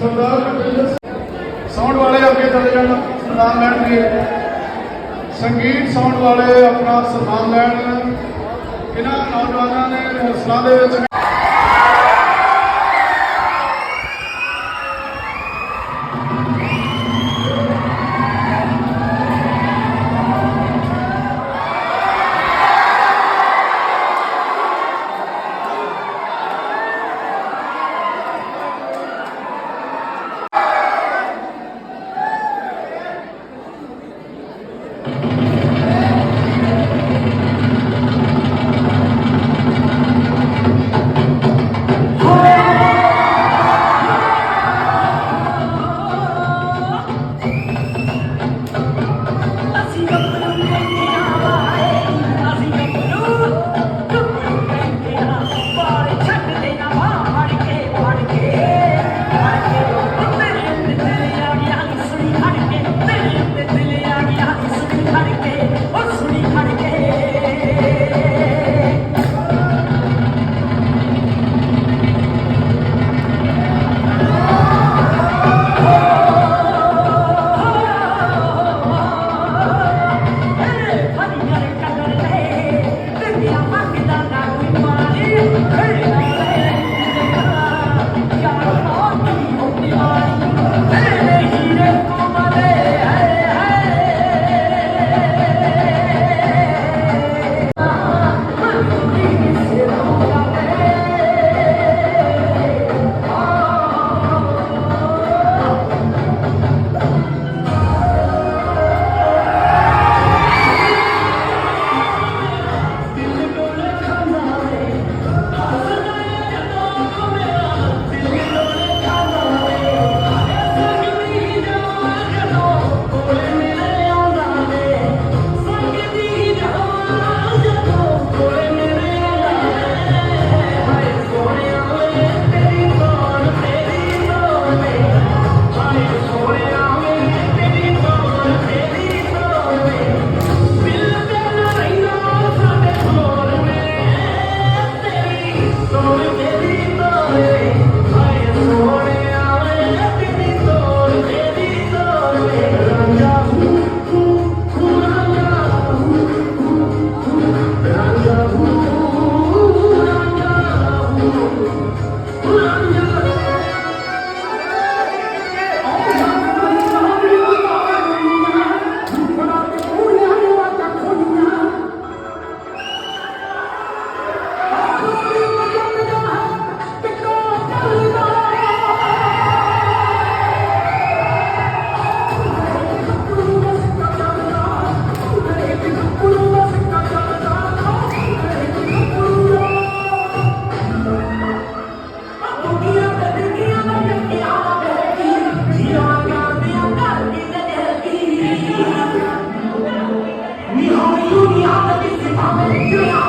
ਸਰਦਾਰ ਕਪਿੰਦਰ sound ਵਾਲੇ ਅੱਗੇ ਚਲੇ ਜਾਣ ਸਨਮਾਨ ਲੈਣਗੇ ਸੰਗੀਤ ਸਾਊਂਡ ਵਾਲੇ ਆਪਣਾ ਸਨਮਾਨ ਲੈਣ। ਇਹਨਾਂ ਨੌਜਵਾਨਾਂ ਨੇ ਹਸਲਾਂ ਦੇ ਵਿੱਚ Kur'an yazar. Amém.